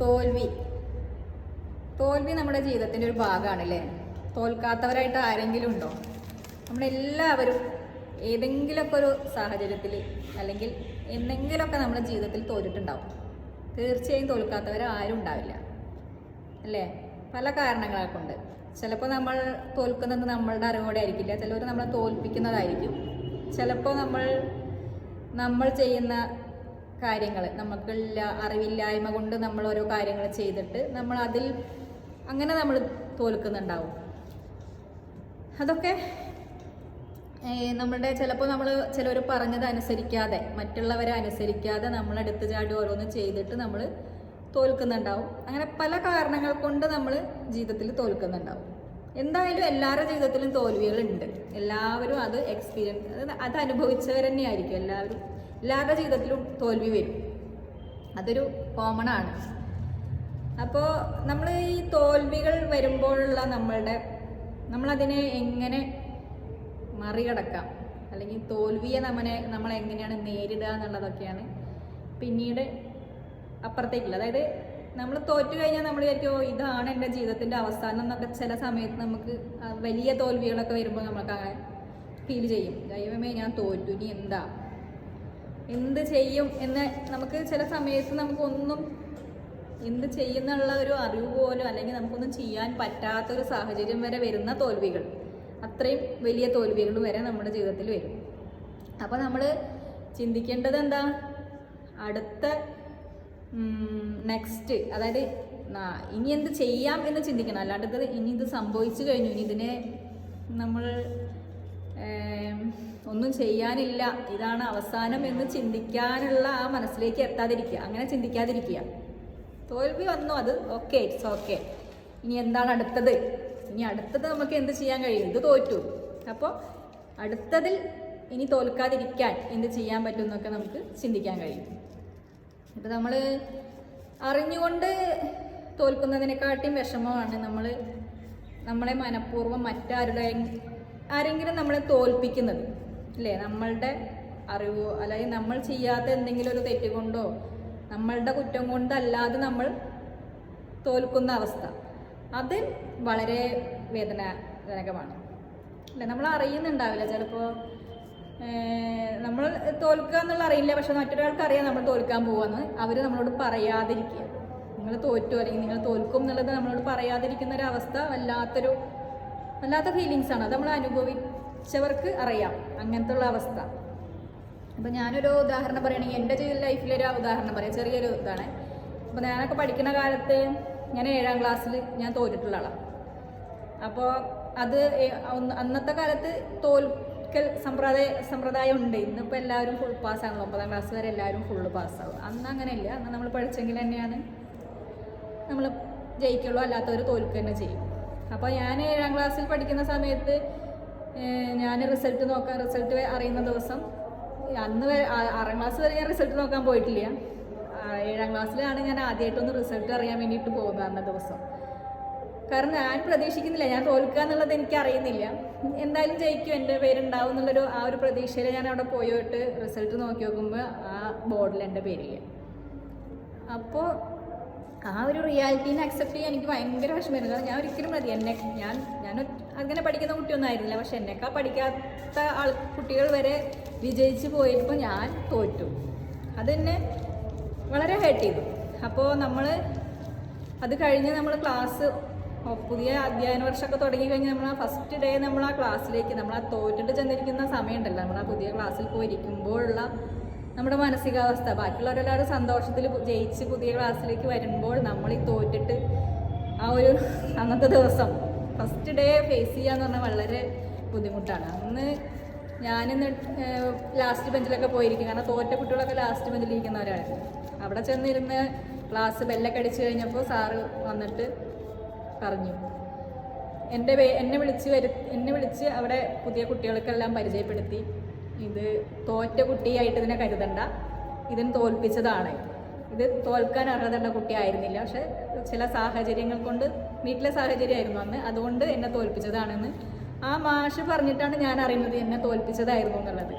തോൽവി. തോൽവി നമ്മുടെ ജീവിതത്തിന്റെ ഒരു ഭാഗമാണ് അല്ലേ തോൽക്കാത്തവരായിട്ട് ആരെങ്കിലും ഉണ്ടോ? നമ്മളെല്ലാവരും ഏതെങ്കിലുമൊക്കെ ഒരു സാഹചര്യത്തിൽ അല്ലെങ്കിൽ എന്തെങ്കിലുമൊക്കെ നമ്മുടെ ജീവിതത്തിൽ തോറ്റിട്ടുണ്ടാവും. തീർച്ചയായും തോൽക്കാത്തവർ ആരും ഉണ്ടാവില്ല. അല്ലേ? പല കാരണങ്ങളെ കൊണ്ട് ചിലപ്പോൾ നമ്മൾ തോൽക്കുന്നത് നമ്മളുടെ അറിവോടെ ആയിരിക്കില്ല. ചിലവർ നമ്മളെ തോൽപ്പിക്കുന്നതായിരിക്കും. ചിലപ്പോൾ നമ്മൾ നമ്മൾ ചെയ്യുന്ന കാര്യങ്ങൾ നമുക്കുള്ള അറിവില്ലായ്മ കൊണ്ട് നമ്മൾ ഓരോ കാര്യങ്ങൾ ചെയ്തിട്ട് നമ്മൾ അതിൽ അങ്ങനെ നമ്മൾ തോൽക്കുന്നുണ്ടാവും. അതൊക്കെ നമ്മുടെ ചിലപ്പോൾ നമ്മൾ ചിലർ പറഞ്ഞത് അനുസരിക്കാതെ മറ്റുള്ളവരെ അനുസരിക്കാതെ നമ്മൾ എടുത്തു ചാടി ഓരോന്ന് ചെയ്തിട്ട് നമ്മൾ തോൽക്കുന്നുണ്ടാവും. അങ്ങനെ പല കാരണങ്ങൾ കൊണ്ട് നമ്മൾ ജീവിതത്തിൽ തോൽക്കുന്നുണ്ടാവും. എന്തായാലും എല്ലാവരുടെ ജീവിതത്തിലും തോൽവികളുണ്ട്. എല്ലാവരും അത് എക്സ്പീരിയൻസ് അത് അനുഭവിച്ചവർ തന്നെയായിരിക്കും എല്ലാവരും. എല്ലാവരുടെ ജീവിതത്തിലും തോൽവി വരും. അതൊരു കോമൺ ആണ്. അപ്പോൾ നമ്മൾ ഈ തോൽവികൾ വരുമ്പോഴുള്ള നമ്മളുടെ നമ്മളതിനെ എങ്ങനെ മറികടക്കാം? അല്ലെങ്കിൽ തോൽവിയെ നമ്മളെ നമ്മൾ എങ്ങനെയാണ് നേരിടുക എന്നുള്ളതൊക്കെയാണ് പിന്നീട് അപ്പുറത്തേക്കുള്ള അതായത് നമ്മൾ തോറ്റു കഴിഞ്ഞാൽ നമ്മൾ വിചാരിക്കും "ഓ, ഇതാണ് എന്റെ ജീവിതത്തിന്റെ അവസാനം എന്നൊക്കെ ചില സമയത്ത് നമുക്ക് വലിയ തോൽവികളൊക്കെ വരുമ്പോൾ നമുക്ക് അങ്ങനെ ഫീൽ ചെയ്യും. ദൈവമേ ഞാൻ തോറ്റു. ഇനി എന്താ? എന്ത് ചെയ്യും എന്ന് നമുക്ക് ചില സമയത്ത് നമുക്കൊന്നും എന്ത് ചെയ്യുന്നുള്ള ഒരു അറിവ് പോലും അല്ലെങ്കിൽ നമുക്കൊന്നും ചെയ്യാൻ പറ്റാത്തൊരു സാഹചര്യം വരെ വരുന്ന തോൽവികൾ. അത്രയും വലിയ തോൽവികൾ വരെ നമ്മുടെ ജീവിതത്തിൽ വരും. അപ്പോൾ നമ്മൾ ചിന്തിക്കേണ്ടത് എന്താ? അടുത്ത നെക്സ്റ്റ് അതായത് ഇനി എന്ത് ചെയ്യാം എന്ന് ചിന്തിക്കണം. അല്ലാണ്ട് ഇനി ഇത് സംഭവിച്ചു കഴിഞ്ഞു. ഇനി ഇതിനെ നമ്മൾ ഒന്നും ചെയ്യാനില്ല. ഇതാണ് അവസാനം എന്ന് ചിന്തിക്കാനുള്ള ആ മനസ്സിലേക്ക് എത്താതിരിക്കുക. അങ്ങനെ ചിന്തിക്കാതിരിക്കുക. തോൽവി വന്നു അത്. ഓക്കെ ഇറ്റ്സ് ഓക്കെ ഇനി എന്താണ് അടുത്തത്? ഇനി അടുത്തത് നമുക്ക് എന്ത് ചെയ്യാൻ കഴിയും? ഇത് തോറ്റു. അപ്പോൾ അടുത്തതിൽ ഇനി തോൽക്കാതിരിക്കാൻ എന്ത് ചെയ്യാൻ പറ്റും എന്നൊക്കെ നമുക്ക് ചിന്തിക്കാൻ കഴിയും. ഇപ്പം നമ്മൾ അറിഞ്ഞുകൊണ്ട് തോൽക്കുന്നതിനെക്കാട്ടിയും വിഷമമാണ് നമ്മൾ നമ്മളെ മനഃപൂർവം മറ്റാരുടെ ആരെങ്കിലും നമ്മളെ തോൽപ്പിക്കുന്നത് അല്ലേ നമ്മളുടെ അറിവോ അല്ലെങ്കിൽ നമ്മൾ ചെയ്യാത്ത എന്തെങ്കിലും ഒരു തെറ്റ് കൊണ്ടോ നമ്മളുടെ കുറ്റം കൊണ്ടല്ലാതെ നമ്മൾ തോൽക്കുന്ന അവസ്ഥ അത് വളരെ വേദനാജനകമാണ്. അല്ലെ? നമ്മൾ അറിയുന്നുണ്ടാവില്ല. ചിലപ്പോൾ നമ്മൾ തോൽക്കുക എന്നുള്ള അറിയില്ല. പക്ഷെ മറ്റൊരാൾക്ക് അറിയാം നമ്മൾ തോൽക്കാൻ പോവാന്ന്. അവർ നമ്മളോട് പറയാതിരിക്കുക. നിങ്ങൾ തോറ്റു അല്ലെങ്കിൽ നിങ്ങൾ തോൽക്കും എന്നുള്ളത് നമ്മളോട് പറയാതിരിക്കുന്ന ഒരു അവസ്ഥ വല്ലാത്തൊരു വല്ലാത്ത ഫീലിങ്സ് ആണ്. അത് നമ്മൾ അനുഭവിച്ചവർക്ക് അറിയാം. അങ്ങനത്തെ ഉള്ള അവസ്ഥ. അപ്പോൾ ഞാനൊരു ഉദാഹരണം പറയുകയാണെങ്കിൽ എന്റെ ജീവിത ലൈഫിലൊരു ഉദാഹരണം പറയാം. ചെറിയൊരു ഇതാണ്. അപ്പോൾ ഞാനൊക്കെ പഠിക്കുന്ന കാലത്ത് ഞാൻ ഏഴാം ക്ലാസ്സിൽ ഞാൻ തോറ്റിട്ടുള്ള ആളാണ് അപ്പോൾ അത് അന്നത്തെ കാലത്ത് തോൽക്കൽ സമ്പ്രദായ സമ്പ്രദായം ഉണ്ട്. ഇന്നിപ്പോൾ എല്ലാവരും ഫുൾ പാസ്സാണല്ലോ ഒമ്പതാം ക്ലാസ് വരെ എല്ലാവരും ഫുള്ള് പാസ്സാവും അന്ന് അങ്ങനെയില്ല. അന്ന് നമ്മൾ പഠിച്ചെങ്കിൽ തന്നെയാണ് നമ്മൾ ജയിക്കുള്ളൂ. അല്ലാത്തവർ തോൽക്കുക തന്നെ ചെയ്യും. അപ്പോൾ ഞാൻ ഏഴാം ക്ലാസ്സിൽ പഠിക്കുന്ന സമയത്ത് ഞാൻ റിസൾട്ട് നോക്കാൻ റിസൾട്ട് അറിയുന്ന ദിവസം അന്ന് ആറാം ക്ലാസ് വരെ ഞാൻ റിസൾട്ട് നോക്കാൻ പോയിട്ടില്ല. ഏഴാം ക്ലാസ്സിലാണ് ഞാൻ ആദ്യമായിട്ടൊന്ന് റിസൾട്ട് അറിയാൻ വേണ്ടിയിട്ട് പോകുന്നത് അന്ന ദിവസം. കാരണം ഞാൻ പ്രതീക്ഷിക്കുന്നില്ല ഞാൻ തോൽക്കുക എന്നുള്ളത് എനിക്ക് അറിയുന്നില്ല. എന്തായാലും ജയിക്കും എന്റെ പേരുണ്ടാവും എന്നുള്ളൊരു ആ ഒരു പ്രതീക്ഷയിൽ ഞാൻ അവിടെ പോയിട്ട് റിസൾട്ട് നോക്കി നോക്കുമ്പോൾ ആ ബോർഡിൽ എന്റെ പേരില്ല. അപ്പോൾ ആ ഒരു റിയാലിറ്റീനെ അക്സെപ്റ്റ് ചെയ്യാൻ എനിക്ക് ഭയങ്കര വിഷമമായിരുന്നു. ഞാൻ ഒരിക്കലും മതി. എന്നെ ഞാൻ ഞാൻ അങ്ങനെ പഠിക്കുന്ന കുട്ടിയൊന്നും ആയിരുന്നില്ല. പക്ഷെ എന്നെക്കാ പഠിക്കാത്ത ആൾ കുട്ടികൾ വരെ വിജയിച്ച് പോയപ്പോൾ ഞാൻ തോറ്റു. അതെന്നെ വളരെ ഹേർട്ട് ചെയ്തു. അപ്പോൾ നമ്മൾ അത് കഴിഞ്ഞ് നമ്മൾ ക്ലാസ് പുതിയ അധ്യയന വർഷമൊക്കെ തുടങ്ങി കഴിഞ്ഞ് നമ്മൾ ആ ഫസ്റ്റ് ഡേ നമ്മൾ ആ ക്ലാസ്സിലേക്ക് നമ്മൾ ആ തോറ്റിട്ട് ചെന്നിരിക്കുന്ന സമയമുണ്ടല്ലോ. നമ്മൾ ആ പുതിയ ക്ലാസ്സിൽ പോയിരിക്കുമ്പോഴുള്ള നമ്മുടെ മാനസികാവസ്ഥ. ബാക്കിയുള്ളവരെല്ലാവരും സന്തോഷത്തിൽ ജയിച്ച് പുതിയ ക്ലാസ്സിലേക്ക് വരുമ്പോൾ നമ്മൾ ഈ തോറ്റിട്ട് ആ ഒരു അന്നത്തെ ദിവസം ഫസ്റ്റ് ഡേ ഫേസ് ചെയ്യുക എന്ന് പറഞ്ഞാൽ വളരെ ബുദ്ധിമുട്ടാണ്. അന്ന് ഞാനിന്ന് ലാസ്റ്റ് ബെഞ്ചിലൊക്കെ പോയിരിക്കും. കാരണം തോറ്റ കുട്ടികളൊക്കെ ലാസ്റ്റ് ബെഞ്ചിൽ ഇരിക്കുന്നവരായിരുന്നു. അവിടെ ചെന്നിരുന്ന് ക്ലാസ് ബെല്ലൊക്കെ അടിച്ചു കഴിഞ്ഞപ്പോൾ സാറ് വന്നിട്ട് പറഞ്ഞു എന്റെ എന്നെ വിളിച്ച് വരു എന്നെ വിളിച്ച് അവിടെ പുതിയ കുട്ടികൾക്കെല്ലാം പരിചയപ്പെടുത്തി. ഇത് തോറ്റ കുട്ടിയായിട്ട് ഇതിനെ കരുതണ്ട. ഇതിന് തോൽപ്പിച്ചതാണ്. ഇത് തോൽക്കാൻ അർഹതയുള്ള കുട്ടിയായിരുന്നില്ല. പക്ഷെ ചില സാഹചര്യങ്ങൾ കൊണ്ട് വീട്ടിലെ സാഹചര്യമായിരുന്നു അന്ന്. അതുകൊണ്ട് എന്നെ തോൽപ്പിച്ചതാണെന്ന്. ആ മാഷ് പറഞ്ഞിട്ടാണ് ഞാൻ അറിയുന്നത് എന്നെ തോൽപ്പിച്ചതായിരുന്നു എന്നുള്ളത്.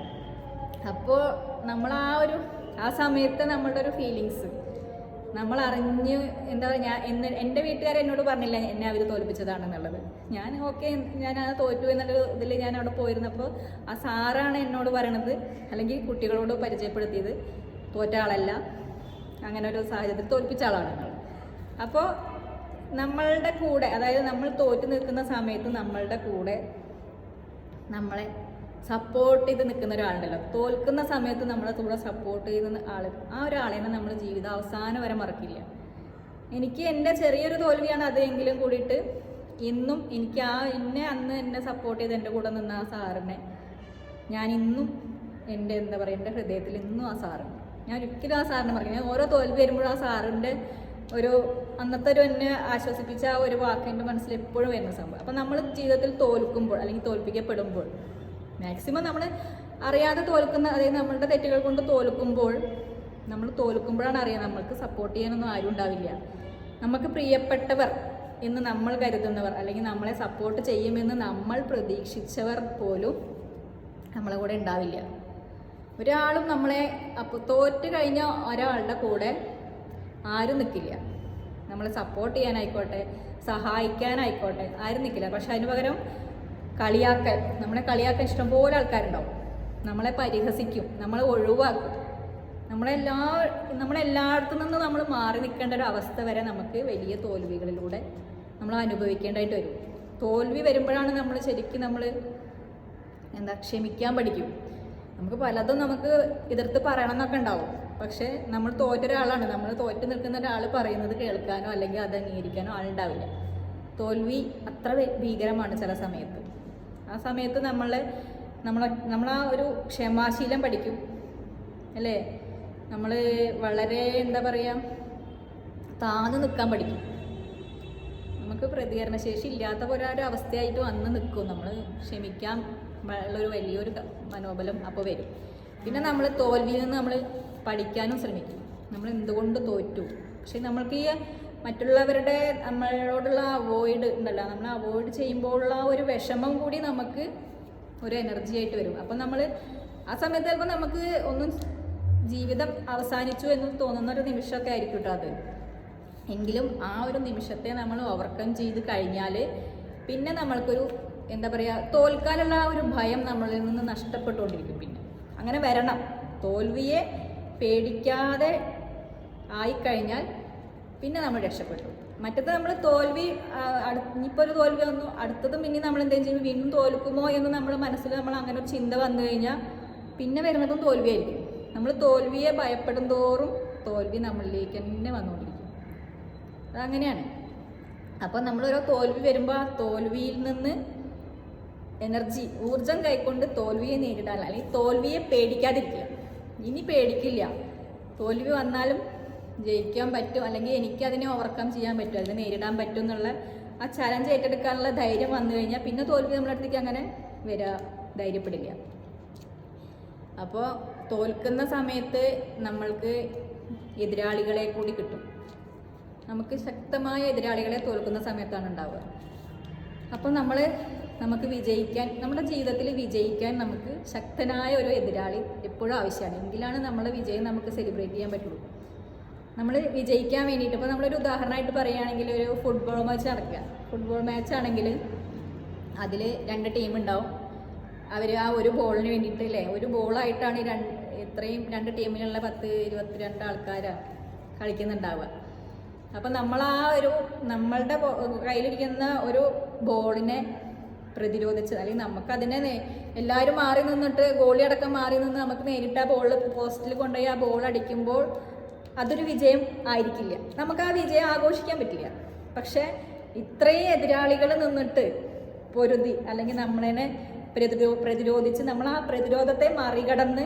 അപ്പോൾ നമ്മൾ ആ ഒരു ആ സമയത്തെ നമ്മളുടെ ഒരു ഫീലിങ്സ് നമ്മൾ അറിഞ്ഞ് എന്താ പറയുക ഞാൻ എന്ന് എന്റെ വീട്ടുകാർ എന്നോട് പറഞ്ഞില്ല എന്നെ അവർ തോൽപ്പിച്ചതാണെന്നുള്ളത്. ഞാൻ ഓക്കെ ഞാൻ അത് തോറ്റു എന്നുള്ള ഇതിൽ ഞാൻ അവിടെ പോയിരുന്നപ്പോൾ ആ സാറാണ് എന്നോട് പറയണത്. അല്ലെങ്കിൽ കുട്ടികളോട് പരിചയപ്പെടുത്തിയത് തോറ്റ ആളല്ല അങ്ങനെ ഒരു സാഹചര്യത്തിൽ തോൽപ്പിച്ച ആളാണ് അപ്പോൾ നമ്മളുടെ കൂടെ അതായത് നമ്മൾ തോറ്റു നിൽക്കുന്ന സമയത്ത് നമ്മളുടെ കൂടെ നമ്മളെ സപ്പോർട്ട് ചെയ്ത് നിൽക്കുന്ന ഒരാളുണ്ടല്ലോ. തോൽക്കുന്ന സമയത്ത് നമ്മളെ കൂടെ സപ്പോർട്ട് ചെയ്യുന്ന ആൾ ആ ഒരാളെ നമ്മൾ ജീവിത അവസാനം വരെ മറക്കില്ല. എനിക്ക് എന്റെ ചെറിയൊരു തോൽവിയാണ് അതെങ്കിലും കൂടിയിട്ട് ഇന്നും എനിക്ക് ആ എന്നെ അന്ന് എന്നെ സപ്പോർട്ട് ചെയ്ത് എന്റെ കൂടെ നിന്ന ആ സാറിനെ ഞാൻ ഇന്നും എന്റെ എന്താ പറയുക എന്റെ ഹൃദയത്തിൽ ഇന്നും ആ സാറുണ്ട്. ഞാൻ ഒരിക്കലും ആ സാറിനെ മറക്കില്ല. ഞാൻ ഓരോ തോൽവി വരുമ്പോഴും ആ സാറിന്റെ ഒരു അന്നത്തെ ഒരു എന്നെ ആശ്വസിപ്പിച്ച ആ ഒരു വാക്ക് എന്റെ മനസ്സിൽ എപ്പോഴും വരുന്ന സംഭവം. അപ്പം നമ്മൾ ജീവിതത്തിൽ തോൽക്കുമ്പോൾ അല്ലെങ്കിൽ തോൽപ്പിക്കപ്പെടുമ്പോൾ മാക്സിമം നമ്മൾ അറിയാതെ തോൽക്കുന്ന അതായത് നമ്മളുടെ തെറ്റുകൾ കൊണ്ട് തോൽക്കുമ്പോൾ നമ്മൾ തോൽക്കുമ്പോഴാണ് അറിയാം നമ്മൾക്ക് സപ്പോർട്ട് ചെയ്യാനൊന്നും ആരും ഉണ്ടാവില്ല. നമുക്ക് പ്രിയപ്പെട്ടവർ എന്ന് നമ്മൾ കരുതുന്നവർ അല്ലെങ്കിൽ നമ്മളെ സപ്പോർട്ട് ചെയ്യുമെന്ന് നമ്മൾ പ്രതീക്ഷിച്ചവർ പോലും നമ്മളെ കൂടെ ഉണ്ടാവില്ല. ഒരാളും നമ്മളെ അപ്പോൾ തോറ്റ് കഴിഞ്ഞ ഒരാളുടെ കൂടെ ആരും നിൽക്കില്ല നമ്മളെ സപ്പോർട്ട് ചെയ്യാനായിക്കോട്ടെ സഹായിക്കാനായിക്കോട്ടെ ആരും നിൽക്കില്ല പക്ഷെ അതിന് പകരം കളിയാക്കൽ. നമ്മളെ കളിയാക്കാൻ ഇഷ്ടംപോലെ ആൾക്കാരുണ്ടാവും. നമ്മളെ പരിഹസിക്കും. നമ്മളെ ഒഴിവാക്കും. നമ്മളെല്ലാ നമ്മളെല്ലായിടത്തു നിന്ന് നമ്മൾ മാറി നിൽക്കേണ്ട ഒരു അവസ്ഥ വരെ നമുക്ക് വലിയ തോൽവികളിലൂടെ നമ്മൾ അനുഭവിക്കേണ്ടതായിട്ട് വരും. തോൽവി വരുമ്പോഴാണ് നമ്മൾ ശരിക്കും നമ്മൾ എന്താ ക്ഷമിക്കാൻ പഠിക്കും. നമുക്ക് പലതും നമുക്ക് എതിർത്ത് പറയണം എന്നൊക്കെ ഉണ്ടാവും. പക്ഷേ നമ്മൾ തോറ്റ ഒരാളാണ് നമ്മൾ തോറ്റ് നിൽക്കുന്ന ഒരാൾ പറയുന്നത് കേൾക്കാനോ അല്ലെങ്കിൽ അത് അംഗീകരിക്കാനോ ആളുണ്ടാവില്ല. തോൽവി അത്ര ഭീകരമാണ് ചില സമയത്ത്. ആ സമയത്ത് നമ്മളെ നമ്മളെ നമ്മളാ ഒരു ക്ഷമാശീലം പഠിക്കും. അല്ലേ? നമ്മൾ വളരെ എന്താ പറയുക താന്ന് നിൽക്കാൻ പഠിക്കും. നമുക്ക് പ്രതികരണശേഷി ഇല്ലാത്ത ഒരു അവസ്ഥയായിട്ട് വന്ന് നിൽക്കും നമ്മൾ ക്ഷമിക്കാൻ ഉള്ളൊരു വലിയൊരു മനോബലം അപ്പോൾ വരും. പിന്നെ നമ്മൾ തോൽവിയിൽ നിന്ന് നമ്മൾ പഠിക്കാനും ശ്രമിക്കും. നമ്മൾ എന്തുകൊണ്ട് തോറ്റു? പക്ഷെ നമ്മൾക്ക് ഈ മറ്റുള്ളവരുടെ നമ്മളോടുള്ള അവോയ്ഡ് ഉണ്ടല്ലോ. നമ്മൾ അവോയ്ഡ് ചെയ്യുമ്പോഴുള്ള ഒരു വിഷമം കൂടി നമുക്ക് ഒരു എനർജി ആയിട്ട് വരും. അപ്പം നമ്മൾ ആ സമയത്ത് ചിലപ്പോൾ നമുക്ക് ഒന്നും ജീവിതം അവസാനിച്ചു എന്ന് തോന്നുന്ന ഒരു നിമിഷമൊക്കെ ആയിരിക്കും കേട്ടോ അത്. എങ്കിലും ആ ഒരു നിമിഷത്തെ നമ്മൾ ഓവർകം ചെയ്ത് കഴിഞ്ഞാൽ പിന്നെ നമ്മൾക്കൊരു എന്താ പറയുക തോൽക്കാനുള്ള ആ ഒരു ഭയം നമ്മളിൽ നിന്ന് നഷ്ടപ്പെട്ടുകൊണ്ടിരിക്കും പിന്നെ. അങ്ങനെ വരണം. തോൽവിയെ പേടിക്കാതെ ആയിക്കഴിഞ്ഞാൽ പിന്നെ നമ്മൾ രക്ഷപ്പെട്ടു. മറ്റത് നമ്മൾ തോൽവി ഇനിയിപ്പോൾ ഒരു തോൽവി വന്നു അടുത്തതും പിന്നെ നമ്മൾ എന്തെങ്കിലും ചെയ്യുമ്പോൾ വീണ്ടും തോൽക്കുമോ എന്ന് നമ്മൾ മനസ്സിൽ നമ്മൾ അങ്ങനെ ഒരു ചിന്ത വന്നു കഴിഞ്ഞാൽ പിന്നെ വരുന്നതും തോൽവിയായിരിക്കും. നമ്മൾ തോൽവിയെ ഭയപ്പെടും തോറും തോൽവി നമ്മളിലേക്ക് തന്നെ വന്നുകൊണ്ടിരിക്കും. അതങ്ങനെയാണ്. അപ്പോൾ നമ്മളൊരോ തോൽവി വരുമ്പോൾ ആ തോൽവിയിൽ നിന്ന് എനർജി ഊർജം കൈക്കൊണ്ട് തോൽവിയെ നേരിടാൻ അല്ലെങ്കിൽ തോൽവിയെ പേടിക്കാതിരിക്കുക. ഇനി പേടിക്കില്ല. തോൽവി വന്നാലും ജയിക്കാൻ പറ്റും അല്ലെങ്കിൽ എനിക്ക് അതിനെ ഓവർകം ചെയ്യാൻ പറ്റും അതിനെ നേരിടാൻ പറ്റും എന്നുള്ള ആ ചലഞ്ച് ഏറ്റെടുക്കാനുള്ള ധൈര്യം വന്നു കഴിഞ്ഞാൽ പിന്നെ തോൽവി നമ്മുടെ അടുത്തേക്ക് അങ്ങനെ വരാ ധൈര്യപ്പെടില്ല അപ്പോൾ തോൽക്കുന്ന സമയത്ത് നമ്മൾക്ക് എതിരാളികളെ കൂടി കിട്ടും. നമുക്ക് ശക്തമായ എതിരാളികളെ തോൽക്കുന്ന സമയത്താണ് ഉണ്ടാവുക. അപ്പോൾ നമ്മൾ നമുക്ക് വിജയിക്കാൻ നമ്മുടെ ജീവിതത്തിൽ വിജയിക്കാൻ നമുക്ക് ശക്തനായ ഒരു എതിരാളി എപ്പോഴും ആവശ്യമാണ്. എങ്കിലാണ് നമ്മുടെ വിജയം നമുക്ക് സെലിബ്രേറ്റ് ചെയ്യാൻ പറ്റുള്ളൂ. നമ്മൾ വിജയിക്കാൻ വേണ്ടിയിട്ട്. ഇപ്പോൾ നമ്മളൊരു ഉദാഹരണമായിട്ട് പറയുകയാണെങ്കിൽ ഒരു ഫുട്ബോൾ മാച്ച് നടക്കുക. ഫുട്ബോൾ മാച്ച് ആണെങ്കിൽ അതിൽ രണ്ട് ടീം ഉണ്ടാവും. അവർ ആ ഒരു ബോളിന് വേണ്ടിയിട്ട് അല്ലേ? ഒരു ബോളായിട്ടാണ് ഈ രണ്ട് ഇത്രയും രണ്ട് ടീമിലുള്ള പത്ത് ഇരുപത്തിരണ്ട് ആൾക്കാരാണ് കളിക്കുന്നുണ്ടാവുക. അപ്പം നമ്മൾ ആ ഒരു നമ്മളുടെ കയ്യിലിരിക്കുന്ന ഒരു ബോളിനെ പ്രതിരോധിച്ച് അല്ലെങ്കിൽ നമുക്കതിനെ എല്ലാവരും മാറി നിന്നിട്ട് ഗോളി അടക്കം മാറി നിന്ന് നമുക്ക് നേരിട്ട് ആ ബോൾ പോസ്റ്റിൽ കൊണ്ടുപോയി ആ ബോൾ അടിക്കുമ്പോൾ അതൊരു വിജയം ആയിരിക്കില്ല. നമുക്ക് ആ വിജയം ആഘോഷിക്കാൻ പറ്റില്ല. പക്ഷേ ഇത്രയും എതിരാളികൾ നിന്നിട്ട് പൊരുതി അല്ലെങ്കിൽ നമ്മളതിനെ പ്രതിരോ പ്രതിരോധിച്ച് നമ്മൾ ആ പ്രതിരോധത്തെ മറികടന്ന്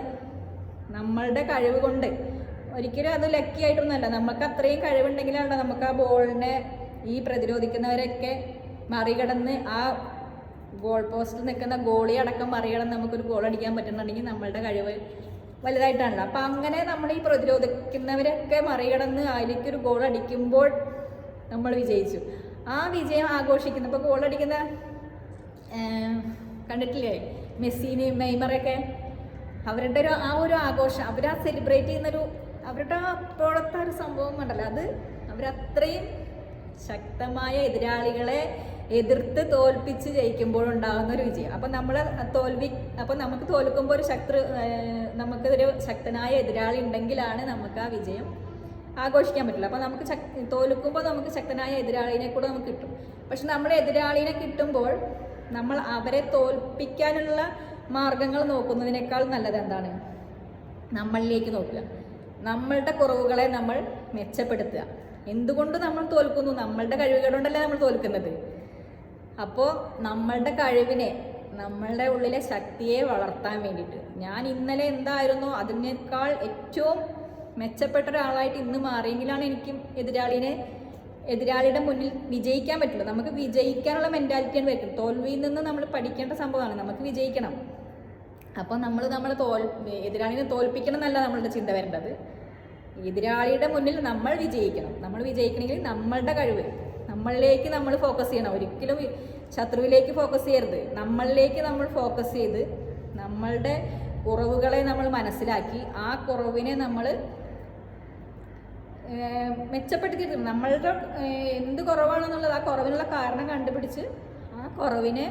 നമ്മളുടെ കഴിവ് കൊണ്ട് ഒരിക്കലും അത് ലക്കി ആയിട്ടൊന്നുമല്ല. നമുക്ക് അത്രയും കഴിവുണ്ടെങ്കിലാണ് നമുക്ക് ആ ബോളിനെ ഈ പ്രതിരോധിക്കുന്നവരൊക്കെ മറികടന്ന് ആ ഗോൾ പോസ്റ്റിൽ നിൽക്കുന്ന ഗോളി അടക്കം മറികടന്ന് നമുക്കൊരു ഗോൾ അടിക്കാൻ പറ്റുന്നുണ്ടെങ്കിൽ നമ്മളുടെ കഴിവ് വലുതായിട്ടാണല്ലോ. അപ്പം അങ്ങനെ നമ്മൾ ഈ പ്രതിരോധിക്കുന്നവരൊക്കെ മറികടന്ന് അതിലേക്കൊരു ഗോൾ അടിക്കുമ്പോൾ നമ്മൾ വിജയിച്ചു. ആ വിജയം ആഘോഷിക്കുന്ന ഇപ്പോൾ ഗോൾ അടിക്കുന്ന കണ്ടിട്ടില്ലേ? മെസ്സിനെയും നെയ്മറൊക്കെ അവരുടെ ഒരു ആ ഒരു ആഘോഷം അവരാ സെലിബ്രേറ്റ് ചെയ്യുന്നൊരു അവരുടെ അപ്പോഴത്തെ ഒരു സംഭവം കണ്ടല്ലോ. അത് അവരത്രയും ശക്തമായ എതിരാളികളെ എതിർത്ത് തോൽപ്പിച്ച് ജയിക്കുമ്പോൾ ഉണ്ടാകുന്ന ഒരു വിജയം. അപ്പം നമ്മൾ തോൽവി അപ്പം നമുക്ക് തോൽക്കുമ്പോൾ ഒരു നമുക്ക് നമുക്കൊരു ശക്തനായ എതിരാളി ഉണ്ടെങ്കിലാണ് നമുക്ക് ആ വിജയം ആഘോഷിക്കാൻ പറ്റില്ല അപ്പം നമുക്ക് തോൽക്കുമ്പോൾ നമുക്ക് ശക്തനായ എതിരാളിനെ കൂടെ നമുക്ക് കിട്ടും. പക്ഷെ നമ്മൾ എതിരാളിനെ കിട്ടുമ്പോൾ നമ്മൾ അവരെ തോൽപ്പിക്കാനുള്ള മാർഗങ്ങൾ നോക്കുന്നതിനേക്കാൾ നല്ലത് എന്താണ്? നമ്മളിലേക്ക് നോക്കുക. നമ്മളുടെ കുറവുകളെ നമ്മൾ മെച്ചപ്പെടുത്തുക. എന്തുകൊണ്ട് നമ്മൾ തോൽക്കുന്നു? നമ്മളുടെ കഴിവുകൾ കൊണ്ടല്ലേ നമ്മൾ തോൽക്കുന്നത്? അപ്പോൾ നമ്മളുടെ കഴിവിനെ നമ്മളുടെ ഉള്ളിലെ ശക്തിയെ വളർത്താൻ വേണ്ടിയിട്ട്. ഞാൻ ഇന്നലെ എന്തായിരുന്നു അതിനേക്കാൾ ഏറ്റവും മെച്ചപ്പെട്ട ഒരാളായിട്ട് ഇന്ന് മാറിയെങ്കിലാണ് എനിക്കും എതിരാളിനെ എതിരാളിയുടെ മുന്നിൽ വിജയിക്കാൻ പറ്റുള്ളൂ. നമുക്ക് വിജയിക്കാനുള്ള മെന്റാലിറ്റിയാണ് വരുന്നത് തോൽവിയിൽ നിന്ന് നമ്മൾ പഠിക്കേണ്ട സംഭവമാണ്. നമുക്ക് വിജയിക്കണം. അപ്പോൾ നമ്മൾ നമ്മളെ തോൽ എതിരാളിനെ തോൽപ്പിക്കണം എന്നല്ല നമ്മളുടെ ചിന്ത വരേണ്ടത് എതിരാളിയുടെ മുന്നിൽ നമ്മൾ വിജയിക്കണം. നമ്മൾ വിജയിക്കണമെങ്കിൽ നമ്മളുടെ കഴിവ്. നമ്മളിലേക്ക് നമ്മൾ ഫോക്കസ് ചെയ്യണം. ഒരിക്കലും ശത്രുവിലേക്ക് ഫോക്കസ് ചെയ്യരുത്. നമ്മളിലേക്ക് നമ്മൾ ഫോക്കസ് ചെയ്ത് നമ്മളുടെ കുറവുകളെ നമ്മൾ മനസ്സിലാക്കി ആ കുറവിനെ നമ്മൾ മെച്ചപ്പെടുത്തിയിട്ട് നമ്മളുടെ എന്ത് കുറവാണെന്നുള്ളത് ആ കുറവിനുള്ള കാരണം കണ്ടുപിടിച്ച് ആ കുറവിനെ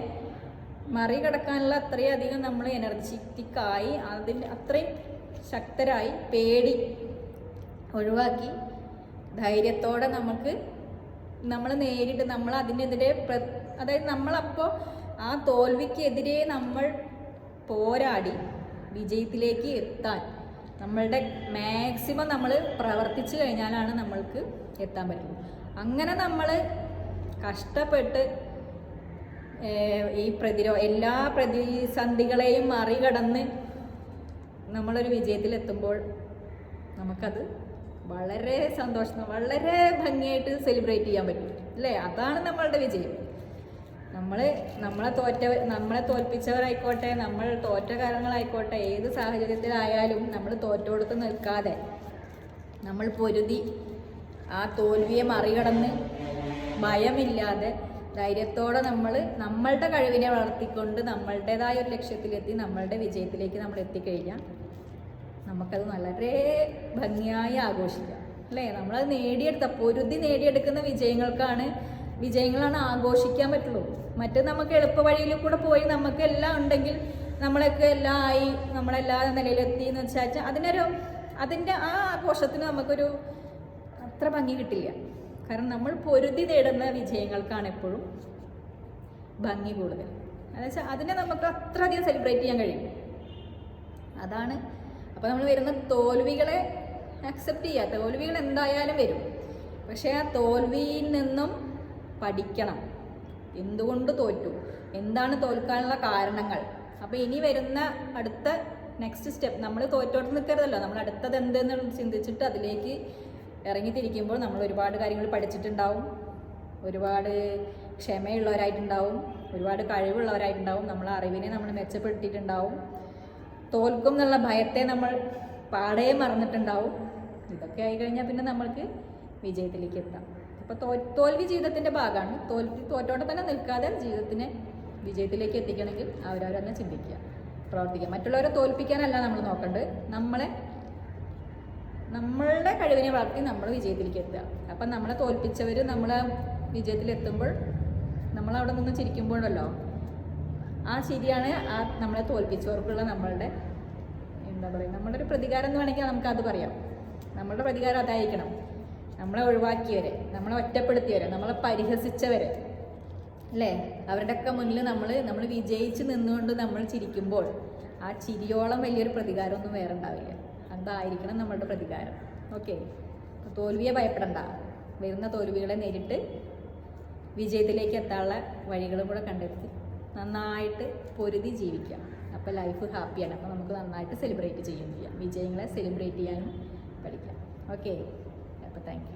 മറികടക്കാനുള്ള അത്രയധികം നമ്മൾ എനർജറ്റിക്കായി അതിന്റെ അത്രയും ശക്തരായി പേടി ഒഴിവാക്കി ധൈര്യത്തോടെ നമുക്ക് നമ്മൾ നേരിട്ട് നമ്മൾ അതിനെതിരെ അതായത് നമ്മളപ്പോൾ ആ തോൽവിക്കെതിരെ നമ്മൾ പോരാടി വിജയത്തിലേക്ക് എത്താൻ. നമ്മളുടെ മാക്സിമം നമ്മൾ പ്രവർത്തിച്ചു കഴിഞ്ഞാലാണ് നമ്മൾക്ക് എത്താൻ പറ്റുന്നത് അങ്ങനെ നമ്മൾ കഷ്ടപ്പെട്ട് ഈ പ്രതിരോ എല്ലാ പ്രതിസന്ധികളെയും മറികടന്ന് നമ്മളൊരു വിജയത്തിലെത്തുമ്പോൾ നമുക്കത് വളരെ സന്തോഷം വളരെ ഭംഗിയായിട്ട് സെലിബ്രേറ്റ് ചെയ്യാൻ പറ്റും അല്ലേ? അതാണ് നമ്മളുടെ വിജയം. നമ്മൾ നമ്മളെ തോറ്റ നമ്മളെ തോൽപ്പിച്ചവരായിക്കോട്ടെ നമ്മൾ തോറ്റ കാരണങ്ങളായിക്കോട്ടെ ഏത് സാഹചര്യത്തിലായാലും നമ്മൾ തോറ്റോടുത്ത് നിൽക്കാതെ നമ്മൾ പൊരുതി ആ തോൽവിയെ മറികടന്ന് ഭയമില്ലാതെ ധൈര്യത്തോടെ നമ്മൾ നമ്മളുടെ കഴിവിനെ വളർത്തിക്കൊണ്ട് നമ്മളുടേതായ ഒരു ലക്ഷ്യത്തിലെത്തി നമ്മളുടെ വിജയത്തിലേക്ക് നമ്മൾ എത്തിക്കഴിഞ്ഞാൽ നമുക്കത് വളരെ ഭംഗിയായി ആഘോഷിക്കാം. അല്ലേ? നമ്മളത് നേടിയെടുത്ത പൊരുതി നേടിയെടുക്കുന്ന വിജയങ്ങൾക്കാണ് വിജയങ്ങളാണ് ആഘോഷിക്കാൻ പറ്റുള്ളൂ. മറ്റ് നമുക്ക് എളുപ്പ വഴിയിൽ കൂടെ പോയി നമുക്ക് എല്ലാം ഉണ്ടെങ്കിൽ നമ്മളൊക്കെ എല്ലാം ആയി നമ്മളെല്ലാ നിലയിലെത്തി എന്ന് വെച്ചാൽ അതിനൊരു അതിന്റെ ആ ആഘോഷത്തിന് നമുക്കൊരു അത്ര ഭംഗി കിട്ടില്ല. കാരണം നമ്മൾ പൊരുതി നേടുന്ന വിജയങ്ങൾക്കാണ് എപ്പോഴും ഭംഗി കൂടുതൽ. എന്നുവെച്ചാൽ അതിനെ നമുക്ക് അത്രയധികം സെലിബ്രേറ്റ് ചെയ്യാൻ കഴിയും. അതാണ് അപ്പോൾ നമ്മൾ വരുന്ന തോൽവികളെ അക്സെപ്റ്റ് ചെയ്യുക തോൽവികൾ എന്തായാലും വരും. പക്ഷേ ആ തോൽവിയിൽ നിന്നും പഠിക്കണം. എന്തുകൊണ്ട് തോറ്റു? എന്താണ് തോൽക്കാനുള്ള കാരണങ്ങൾ? അപ്പോൾ ഇനി വരുന്ന അടുത്ത നെക്സ്റ്റ് സ്റ്റെപ്പ് നമ്മൾ തോറ്റോട്ട് നിൽക്കരുതല്ലോ നമ്മൾ അടുത്തത് എന്തെന്ന് ചിന്തിച്ചിട്ട് അതിലേക്ക് ഇറങ്ങിത്തിരിക്കുമ്പോൾ നമ്മൾ ഒരുപാട് കാര്യങ്ങൾ പഠിച്ചിട്ടുണ്ടാവും. ഒരുപാട് ക്ഷമയുള്ളവരായിട്ടുണ്ടാവും. ഒരുപാട് കഴിവുള്ളവരായിട്ടുണ്ടാവും. നമ്മളെ അറിവിനെ നമ്മൾ മെച്ചപ്പെടുത്തിയിട്ടുണ്ടാവും. തോൽക്കും എന്നുള്ള ഭയത്തെ നമ്മൾ പാടേ മറന്നിട്ടുണ്ടാവും. ഇതൊക്കെ ആയി കഴിഞ്ഞാൽ പിന്നെ നമ്മൾക്ക് വിജയത്തിലേക്ക് എത്താം. അപ്പോൾ തോ തോൽവി ജീവിതത്തിന്റെ ഭാഗമാണ്. തോൽവി തോറ്റോടെ തന്നെ നിൽക്കാതെ ജീവിതത്തിനെ വിജയത്തിലേക്ക് എത്തിക്കണമെങ്കിൽ അവരവരെന്നെ ചിന്തിക്കുക പ്രവർത്തിക്കുക. മറ്റുള്ളവരെ തോൽപ്പിക്കാനല്ല നമ്മൾ നോക്കേണ്ടത്. നമ്മളെ നമ്മളുടെ കഴിവിനെ വളർത്തി നമ്മൾ വിജയത്തിലേക്ക് എത്തുക. അപ്പം നമ്മളെ തോൽപ്പിച്ചവർ നമ്മളെ വിജയത്തിലെത്തുമ്പോൾ നമ്മളവിടെ നിന്ന് ചിരിക്കുമ്പോഴല്ലോ ആ ശരിയാണ് ആ നമ്മളെ തോൽപ്പിച്ചവർക്കുള്ള നമ്മളുടെ എന്താ പറയുക നമ്മളുടെ ഒരു പ്രതികാരം എന്ന് വേണമെങ്കിൽ നമുക്കത് പറയാം. നമ്മളുടെ പ്രതികാരം അതായിരിക്കണം. നമ്മളെ ഒഴിവാക്കിയവരെ നമ്മളെ ഒറ്റപ്പെടുത്തിയവരെ നമ്മളെ പരിഹസിച്ചവരെ അല്ലേ? അവരുടെയൊക്കെ മുന്നിൽ നമ്മൾ നമ്മൾ വിജയിച്ച് നിന്നുകൊണ്ട് നമ്മൾ ചിരിക്കുമ്പോൾ ആ ചിരിയോളം വലിയൊരു പ്രതികാരമൊന്നും വേറെ ഉണ്ടാവില്ല അതായിരിക്കണം നമ്മളുടെ പ്രതികാരം. ഓക്കെ. തോൽവിയെ ഭയപ്പെടണ്ട. വരുന്ന തോൽവികളെ നേരിട്ട് വിജയത്തിലേക്ക് എത്താനുള്ള വഴികളും കൂടെ കണ്ടെത്തി. നന്നായിട്ട് പൊരുതി ജീവിക്കാം. അപ്പോൾ ലൈഫ് ഹാപ്പിയാണ് അപ്പോൾ നമുക്ക് നന്നായിട്ട് സെലിബ്രേറ്റ് ചെയ്യുകയും ചെയ്യാം. വിജയങ്ങളെ സെലിബ്രേറ്റ് ചെയ്യാനും പഠിക്കാം. ഓക്കെ അപ്പോൾ താങ്ക്